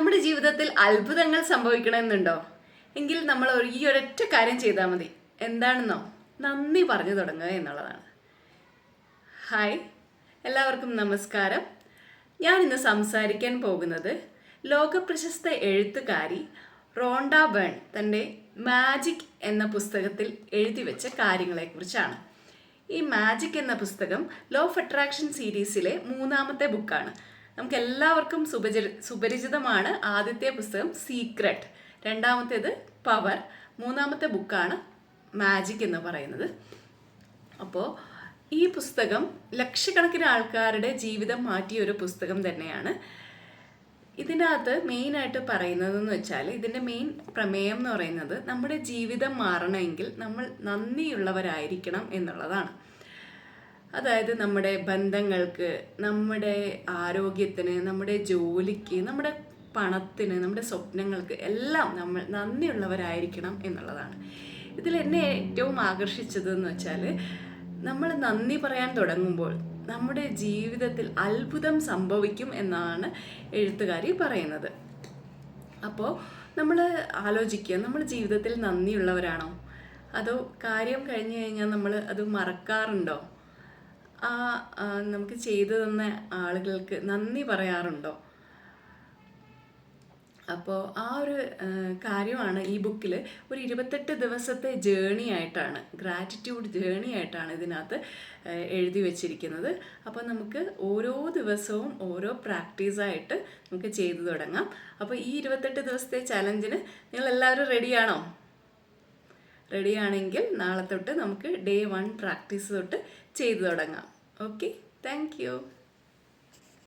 നമ്മുടെ ജീവിതത്തിൽ അത്ഭുതങ്ങൾ സംഭവിക്കണമെന്നുണ്ടോ? എങ്കിൽ നമ്മൾ ഈ ഒരൊറ്റ കാര്യം ചെയ്താൽ മതി. എന്താണെന്നോ? നന്ദി പറഞ്ഞു തുടങ്ങുക എന്നുള്ളതാണ്. ഹായ് എല്ലാവർക്കും നമസ്കാരം. ഞാൻ ഇന്ന് സംസാരിക്കാൻ പോകുന്നത് ലോകപ്രശസ്ത എഴുത്തുകാരി റോണ്ട ബേൺ തന്റെ മാജിക് എന്ന പുസ്തകത്തിൽ എഴുതി വെച്ച കാര്യങ്ങളെക്കുറിച്ചാണ്. ഈ മാജിക് എന്ന പുസ്തകം ലോ ഓഫ് അട്രാക്ഷൻ സീരീസിലെ മൂന്നാമത്തെ ബുക്കാണ് നമുക്ക് എല്ലാവർക്കും സുപരി സുപരിചിതമാണ് ആദ്യത്തെ പുസ്തകം സീക്രട്ട് രണ്ടാമത്തേത് പവർ മൂന്നാമത്തെ ബുക്കാണ് മാജിക് എന്ന് പറയുന്നത്. അപ്പോൾ ഈ പുസ്തകം ലക്ഷക്കണക്കിന് ആൾക്കാരുടെ ജീവിതം മാറ്റിയ ഒരു പുസ്തകം തന്നെയാണ്. ഇതിനകത്ത് മെയിനായിട്ട് പറയുന്നതെന്ന് വെച്ചാൽ ഇതിന്റെ മെയിൻ പ്രമേയം എന്ന് പറയുന്നത് നമ്മുടെ ജീവിതം മാറണമെങ്കിൽ നമ്മൾ നന്ദിയുള്ളവരായിരിക്കണം എന്നുള്ളതാണ്. അതായത് നമ്മുടെ ബന്ധങ്ങൾക്ക് നമ്മുടെ ആരോഗ്യത്തിന് നമ്മുടെ ജോലിക്ക് നമ്മുടെ പണത്തിന് നമ്മുടെ സ്വപ്നങ്ങൾക്ക് എല്ലാം നമ്മൾ നന്ദിയുള്ളവരായിരിക്കണം എന്നുള്ളതാണ്. ഇതിൽ എന്നെ ഏറ്റവും ആകർഷിച്ചതെന്ന് വെച്ചാൽ നമ്മൾ നന്ദി പറയാൻ തുടങ്ങുമ്പോൾ നമ്മുടെ ജീവിതത്തിൽ അത്ഭുതം സംഭവിക്കും എന്നാണ് എഴുത്തുകാരി പറയുന്നത്. അപ്പോൾ നമ്മൾ ആലോചിക്കുക നമ്മൾ ജീവിതത്തിൽ നന്ദിയുള്ളവരാണോ? അതോ കാര്യം കഴിഞ്ഞു കഴിഞ്ഞാൽ നമ്മൾ അത് മറക്കാറുണ്ടോ? ആ നമുക്ക് ചെയ്തു തന്ന ആളുകൾക്ക് നന്ദി പറയാറുണ്ടോ? അപ്പോൾ ആ ഒരു കാര്യമാണ് ഈ ബുക്കിൽ ഒരു ഇരുപത്തെട്ട് ദിവസത്തെ ജേണി ആയിട്ടാണ് ഗ്രാറ്റിറ്റ്യൂഡ് ജേണി ആയിട്ടാണ് ഇതിനകത്ത് എഴുതി വെച്ചിരിക്കുന്നത്. അപ്പോൾ നമുക്ക് ഓരോ ദിവസവും ഓരോ പ്രാക്ടീസായിട്ട് നമുക്ക് ചെയ്തു തുടങ്ങാം. അപ്പോൾ ഈ ഇരുപത്തെട്ട് ദിവസത്തെ ചലഞ്ചിന് നിങ്ങൾ എല്ലാവരും റെഡിയാണോ റെഡിയാണെങ്കിൽ നാളെ തൊട്ട് നമുക്ക് ഡേ വൺ പ്രാക്ടീസ് തൊട്ട് ചെയ്തു തുടങ്ങാം. Okay thank